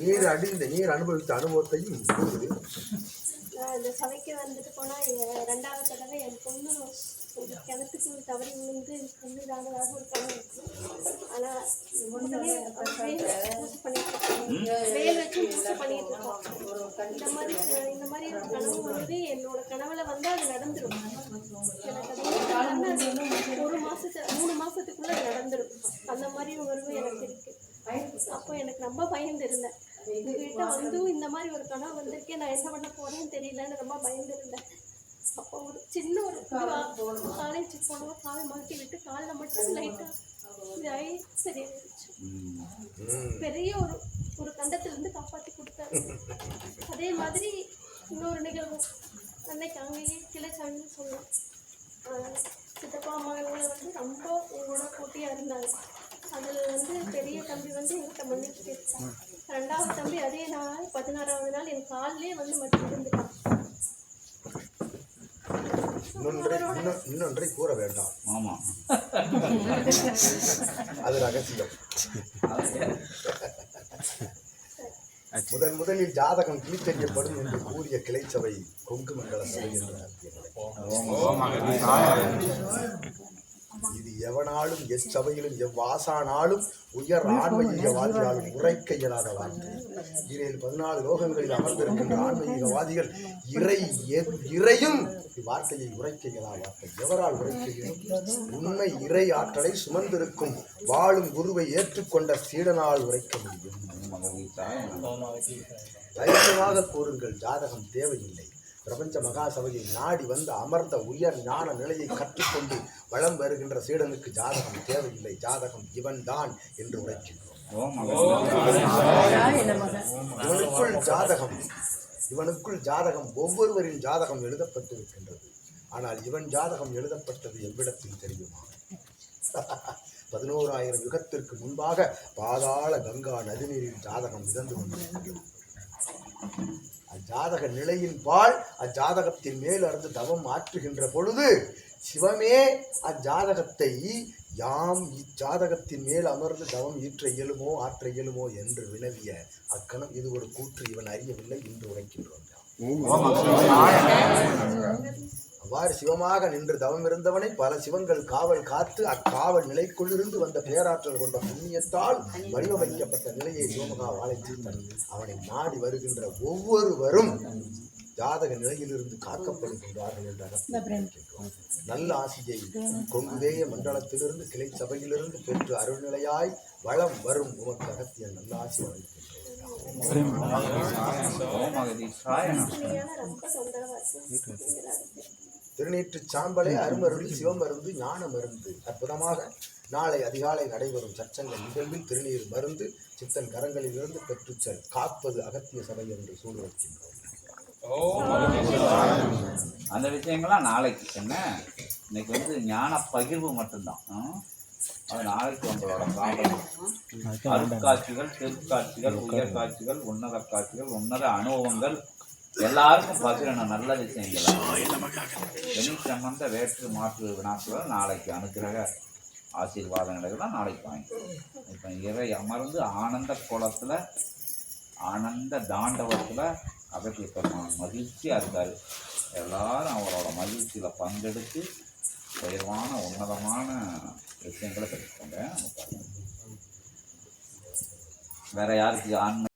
நீர் அடிந்த நீர் அனுபவித்த அனுபவத்தையும் இந்த சபைக்கு வந்துட்டு போனால் ரெண்டாவது தடவை என் பொண்ணு ஒரு கிணத்துக்கு தவறி விழுந்து பொண்ணு இதானதாக ஒரு கணம் இருக்கு. ஆனால் உடனே வேல் வச்சு பூஜை பண்ணிட்டு இருக்கோம். இந்த மாதிரி இந்த மாதிரி ஒரு கனவு வந்து என்னோட கனவுல வந்து அது நடந்துடும் எனக்கு ஒரு மாசத்து மூணு மாசத்துக்குள்ள அது நடந்துடும் அந்த மாதிரி ஒரு எனக்கு இருக்கு அப்போ எனக்கு ரொம்ப பயந்து இருந்தேன் உங்ககிட்ட இந்த மாதிரி ஒரு கனவு வந்திருக்கேன் நான் என்ன பண்ண போறேன்னு தெரியலன்னு ரொம்ப பயந்துருந்தேன். அப்போ ஒரு சின்ன ஒரு காலேஜ் போனோம். காலை மாட்டி விட்டு காலில் மட்டும் லைட்டாக இதாகி சரியாயிடுச்சு பெரிய ஒரு ஒரு கண்டத்திலிருந்து காப்பாற்றி கொடுத்தாரு. அதே மாதிரி இன்னொரு நிகழ்வு. அன்னைக்கு அங்கேயே கிளைச்சாமின்னு சொல்லலாம் சித்தப்பா மகன்கள் வந்து ரொம்ப உங்களோட போட்டியாக இருந்தாங்க. அதில் வந்து பெரிய தம்பி வந்து என்கிட்ட மன்னிப்பு கேட்டான். ரெண்டாவது தம்பி அதே நாள் பதினாறாவது நாள் என் காலிலே வந்து மட்டும் இருந்துட்டான் இன்னொன்றை இன்னொ- இன்னொன்றை கூற வேண்டாம். ஆமாம் அது ரகசியம். முதன் முதலில் ஜாதகம் கிழித்தறியப்படும் என்று கூறிய கிளைச்சபை கொங்கு மண்டல சபை என்று நடத்திய நிலை. இது எவனாலும் எச்சபையிலும் எவ்வாசானாலும் உயர் ஆன்மீகவாதியாலும் உரைக்க இயலாத வார்த்தை ஈரேழு பதினாலு லோகங்களில் அமர்ந்திருக்கின்ற ஆன்மீகவாதிகள் இறை இறையும் இவ்வார்த்தையை உரைக்க இயலாத வார்த்தை எவரால் உரைக்க இயலும் உண்மை இறை ஆற்றலை சுமந்திருக்கும் வாழும் குருவை ஏற்றுக்கொண்ட சீடனால் உரைக்க முடியும். தைரியமாக கூறுங்கள் ஜாதகம் தேவையில்லை. பிரபஞ்ச மகாசபையில் நாடி வந்து அமர்ந்த உயர் ஞான நிலையை கற்றுக்கொண்டு வளம் வருகின்ற சீடனுக்கு ஜாதகம் தேவையில்லை. ஜாதகம் இவன்தான் என்று உரைக்கின்றோம். இவனுக்குள் ஜாதகம் இவனுக்குள் ஜாதகம் ஒவ்வொருவரின் ஜாதகம் எழுதப்பட்டிருக்கின்றது. ஆனால் இவன் ஜாதகம் எழுதப்பட்டது எவ்விடத்தில் தெரியுமா? பதினோராயிரம் யுகத்திற்கு முன்பாக பாதாள கங்கா நதிநீரின் ஜாதகம் மிதந்து கொண்டிருக்கின்றது அஜாதக நிலையின் பால் அஜாதகத்தின் மேல் அருந்து தவம் ஆற்றுகின்ற பொழுது சிவமே அஜாதகத்தை யாம் இஜாதகத்தின் மேல் அமர்ந்து தவம் ஈற்ற இயலுமோ ஆற்ற இயலுமோ என்று வினவிய அக்கணம். இது ஒரு கூற்று இவன் அறியவில்லை இன்று உரைக்கின்றோம். அவ்வாறு சிவமாக நின்று தவம் இருந்தவனை பல சிவங்கள் காவல் காத்து அக்காவல் நிலைக்குள்ளிருந்து வந்த பேராற்றல் கொண்ட புண்ணியத்தால் வடிவமைக்கப்பட்ட நிலையை சிவமகா வாழைத்தீர்த்தன் அவனை நாடி வருகின்ற ஒவ்வொருவரும் ஜாதக நிலையிலிருந்து காக்கப்படுகின்றார்கள் என்ற அர்த்தம் இருக்கின்றோம். நல்ல ஆசியை கொங்குதேய மண்டலத்திலிருந்து கிளை சபையிலிருந்து பெற்று அருள்நிலையாய் வளம் வரும் உமக்கு அகத்திய நல்ல ஆசி திருநீற்று சாம்பலே அருமருள் சிவமருந்து ஞான மருந்து. அற்புதமாக நாளை அதிகாலை நடைபெறும் சச்சங்கள் நிகழ்வில் திருநீர் மருந்து சித்தன் கரங்களிலிருந்து பெற்றுச் செல் காப்பது அகத்திய சபை என்று சூழ வைக்கின்றோம் அந்த விஷயங்கள்லாம் நாளைக்கு என்ன? இன்னைக்கு வந்து ஞான பகிர்வு மட்டும்தான் ஆ? நாளைக்கு உங்களோட ப்ராப்ளம் அருட்காட்சிகள் தெற்காட்சிகள் உயர் காட்சிகள் உன்னத காட்சிகள் உன்னத அனுபவங்கள். எல்லாருக்கும் பகிரணும். நல்ல விஷயங்கள். வெளி சம்பந்த வேற்று மாற்று வினாக்கள் நாளைக்கு அனுக்கிரக ஆசீர்வாதங்கள்லாம் நாளைக்கு வாங்கி இப்போ இறை அமர்ந்து ஆனந்த குளத்தில் ஆனந்த தாண்டவத்தில் அகத்திய பெருமான் மகிழ்ச்சியாக இருக்கார். எல்லாரும் அவரோட மகிழ்ச்சியில் பங்கெடுத்து உயர்வான உன்னதமான விஷயங்களை பெற்றுக்கோங்க வேற யாருக்கு ஆன்ம